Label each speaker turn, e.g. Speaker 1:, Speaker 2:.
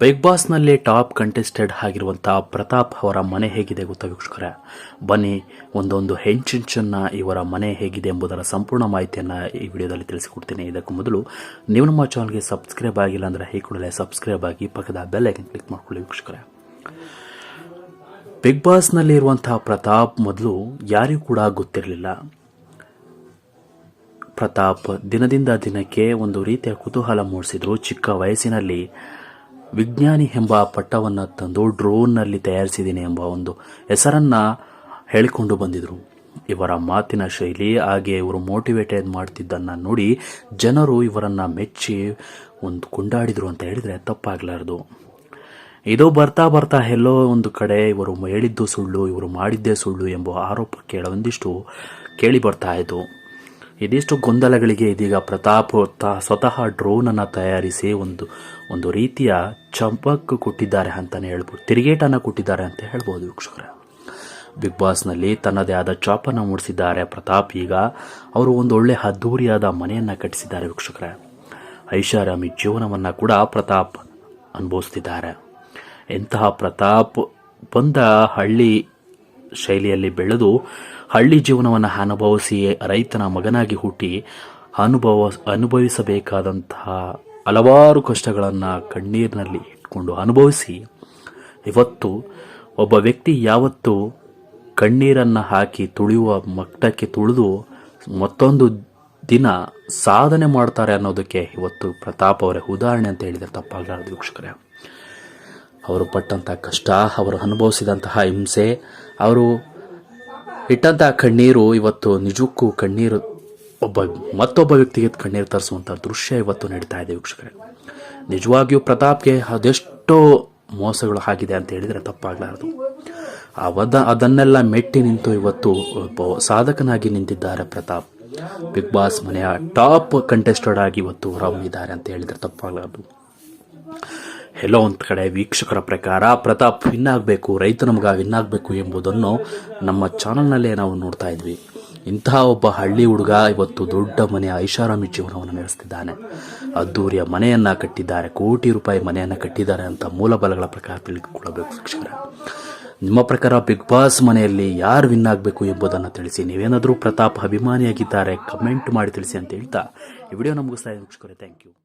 Speaker 1: Big ಬಾಸ್ನಲ್ಲಿ top contested ಆಗಿರುವಂತಹ ಪ್ರತಾಪ್ ಅವರ ಮನೆ ಹೇಗಿದೆ ಗೊತ್ತ ವೀಕ್ಷಕರೇ? ಬನ್ನಿ, ಒಂದೊಂದು ಹೆಂಚಿಂಚನ್ನು ಇವರ ಮನೆ ಹೇಗಿದೆ ಎಂಬುದರ ಸಂಪೂರ್ಣ ಮಾಹಿತಿಯನ್ನು ಈ ವಿಡಿಯೋದಲ್ಲಿ ತಿಳಿಸಿಕೊಡ್ತೀನಿ. ಇದಕ್ಕೂ ಮೊದಲು, ನೀವು ನಮ್ಮ ಚಾನಲ್ಗೆ ಸಬ್ಸ್ಕ್ರೈಬ್ ಆಗಿಲ್ಲ ಅಂದ್ರೆ ಈ ಕೂಡಲೇ ಸಬ್ಸ್ಕ್ರೈಬ್ ಆಗಿ ಪಕ್ಕದ ಬೆಲ್ ಐಕನ್ ಕ್ಲಿಕ್ ಮಾಡ್ಕೊಳ್ಳಿ ವೀಕ್ಷಕರೇ. ಬಿಗ್ ಬಾಸ್ನಲ್ಲಿ ಇರುವಂತಹ ಪ್ರತಾಪ್ ಮೊದಲು ಯಾರಿಗೂ ಕೂಡ ಗೊತ್ತಿರಲಿಲ್ಲ. ಪ್ರತಾಪ್ ದಿನದಿಂದ ದಿನಕ್ಕೆ ಒಂದು ರೀತಿಯ ಕುತೂಹಲ ಮೂಡಿಸಿದ್ರು ಚಿಕ್ಕ ವಯಸ್ಸಿನಲ್ಲಿ. ವಿಜ್ಞಾನಿ ಎಂಬ ಪಟ್ಟವನ್ನು ತಂದು ಡ್ರೋನ್ನಲ್ಲಿ ತಯಾರಿಸಿದ್ದೀನಿ ಎಂಬ ಒಂದು ಹೆಸರನ್ನು ಹೇಳಿಕೊಂಡು ಬಂದಿದ್ದರು ಇವರ ಮಾತಿನ ಶೈಲಿ, ಹಾಗೆ ಇವರು ಮೋಟಿವೇಟೆಡ್ ಮಾಡ್ತಿದ್ದನ್ನು ನೋಡಿ ಜನರು ಇವರನ್ನು ಮೆಚ್ಚಿ ಒಂದು ಕೊಂಡಾಡಿದರು ಅಂತ ಹೇಳಿದರೆ ತಪ್ಪಾಗಲಾರದು. ಇದು ಬರ್ತಾ ಬರ್ತಾ ಎಲ್ಲೋ ಒಂದು ಕಡೆ ಇವರು ಹೇಳಿದ್ದು ಸುಳ್ಳು, ಇವರು ಮಾಡಿದ್ದೇ ಸುಳ್ಳು ಎಂಬ ಆರೋಪ ಕೆಲವೊಂದಿಷ್ಟು ಕೇಳಿ ಬರ್ತಾ ಇತ್ತು ಇದಿಷ್ಟು ಗೊಂದಲಗಳಿಗೆ ಇದೀಗ ಪ್ರತಾಪ್ ಸ್ವತಃ ಡ್ರೋನ್ ಅನ್ನ ತಯಾರಿಸಿ ಒಂದು ಒಂದು ರೀತಿಯ ಚಂಪಕ್ ಕೊಟ್ಟಿದ್ದಾರೆ ಅಂತಲೇ ಹೇಳ್ಬೋದು. ತಿರುಗೇಟನ್ನು ಕೊಟ್ಟಿದ್ದಾರೆ ಅಂತ ಹೇಳ್ಬೋದು ವೀಕ್ಷಕರ. ಬಿಗ್ ಬಾಸ್ನಲ್ಲಿ ತನ್ನದೇ ಆದ ಚಾಪನ್ನು ಮೂಡಿಸಿದ್ದಾರೆ ಪ್ರತಾಪ್. ಈಗ ಅವರು ಒಂದು ಒಳ್ಳೆ ಅದ್ದೂರಿಯಾದ ಮನೆಯನ್ನ ಕಟ್ಟಿಸಿದ್ದಾರೆ ವೀಕ್ಷಕರೇ. ಐಷಾರಾಮಿ ಜೀವನವನ್ನ ಕೂಡ ಪ್ರತಾಪ್ ಅನುಭವಿಸ್ತಿದ್ದಾರೆ. ಎಂತಹ ಪ್ರತಾಪ್ ಬಂದ ಹಳ್ಳಿ ಶೈಲಿಯಲ್ಲಿ ಬೆಳೆದು ಹಳ್ಳಿ ಜೀವನವನ್ನು ಅನುಭವಿಸಿ ರೈತನ ಮಗನಾಗಿ ಹುಟ್ಟಿ ಅನುಭವ, ಅನುಭವಿಸಬೇಕಾದಂತಹ ಹಲವಾರು ಕಷ್ಟಗಳನ್ನು ಕಣ್ಣೀರಿನಲ್ಲಿ ಇಟ್ಕೊಂಡು ಅನುಭವಿಸಿ, ಇವತ್ತು ಒಬ್ಬ ವ್ಯಕ್ತಿ ಯಾವತ್ತು ಕಣ್ಣೀರನ್ನು ಹಾಕಿ ತುಳಿಯುವ ಮಟ್ಟಕ್ಕೆ ತುಳಿದು ಮತ್ತೊಂದು ದಿನ ಸಾಧನೆ ಮಾಡ್ತಾರೆ ಅನ್ನೋದಕ್ಕೆ ಇವತ್ತು ಪ್ರತಾಪ್ ಅವರೇ ಉದಾಹರಣೆ ಅಂತ ಹೇಳಿದರೆ ತಪ್ಪಾಗಲಾರದು ವೀಕ್ಷಕರೇ. ಅವರು ಪಟ್ಟಂಥ ಕಷ್ಟ, ಅವರು ಅನುಭವಿಸಿದಂತಹ ಹಿಂಸೆ, ಅವರು ಇಟ್ಟಂತಹ ಕಣ್ಣೀರು, ಇವತ್ತು ನಿಜಕ್ಕೂ ಕಣ್ಣೀರು ಒಬ್ಬ, ಮತ್ತೊಬ್ಬ ವ್ಯಕ್ತಿಗೆ ಕಣ್ಣೀರು ತರಿಸುವಂಥ ದೃಶ್ಯ ಇವತ್ತು ನಡೀತಾ ಇದೆ ವೀಕ್ಷಕರೇ. ನಿಜವಾಗಿಯೂ ಪ್ರತಾಪ್ಗೆ ಅದೆಷ್ಟೋ ಮೋಸಗಳು ಆಗಿದೆ ಅಂತ ಹೇಳಿದರೆ ತಪ್ಪಾಗಲಾರದು. ಅವದ, ಅದನ್ನೆಲ್ಲ ಮೆಟ್ಟಿ ನಿಂತು ಇವತ್ತು ಒಬ್ಬ ಸಾಧಕನಾಗಿ ನಿಂತಿದ್ದಾರೆ ಪ್ರತಾಪ್. ಬಿಗ್ ಬಾಸ್ ಮನೆಯ ಟಾಪ್ ಕಂಟೆಸ್ಟೆಡ್ ಆಗಿ ಇವತ್ತು ಹೊರಬಂದಿದ್ದಾರೆ ಅಂತ ಹೇಳಿದರೆ ತಪ್ಪಾಗಲಾರದು. ಎಲ್ಲೋ ಒಂದು ಕಡೆ ವೀಕ್ಷಕರ ಪ್ರಕಾರ ಪ್ರತಾಪ್ ವಿನ್ ಆಗಬೇಕು ನಮ್ಗೆ ಇನ್ನಾಗಬೇಕು ಎಂಬುದನ್ನು ನಮ್ಮ ಚಾನಲ್ನಲ್ಲೇ ನಾವು ನೋಡ್ತಾ ಇದ್ವಿ. ಇಂತಹ ಒಬ್ಬ ಹಳ್ಳಿ ಹುಡುಗ ಇವತ್ತು ದೊಡ್ಡ ಮನೆಯ ಐಷಾರಾಮಿ ಜೀವನವನ್ನು ನಡೆಸ್ತಿದ್ದಾನೆ. ಅದ್ದೂರಿಯ ಮನೆಯನ್ನು ಕಟ್ಟಿದ್ದಾರೆ, ಕೋಟಿ ರೂಪಾಯಿ ಮನೆಯನ್ನು ಕಟ್ಟಿದ್ದಾರೆ ಅಂತ ಮೂಲಬಲಗಳ ಪ್ರಕಾರ ತಿಳಿದುಕೊಳ್ಳಬೇಕು ಶಿಕ್ಷಕರ ನಿಮ್ಮ ಪ್ರಕಾರ ಬಿಗ್ ಬಾಸ್ ಮನೆಯಲ್ಲಿ ಯಾರು ವಿನ್ ಆಗಬೇಕು ಎಂಬುದನ್ನು ತಿಳಿಸಿ. ನೀವೇನಾದರೂ ಪ್ರತಾಪ್ ಅಭಿಮಾನಿಯಾಗಿದ್ದಾರೆ, ಕಮೆಂಟ್ ಮಾಡಿ ತಿಳಿಸಿ ಅಂತ ಹೇಳ್ತಾ ಈ ವಿಡಿಯೋ ನಮಗೂ ಸಹ ವೀಕ್ಷಕರೇ. Thank you.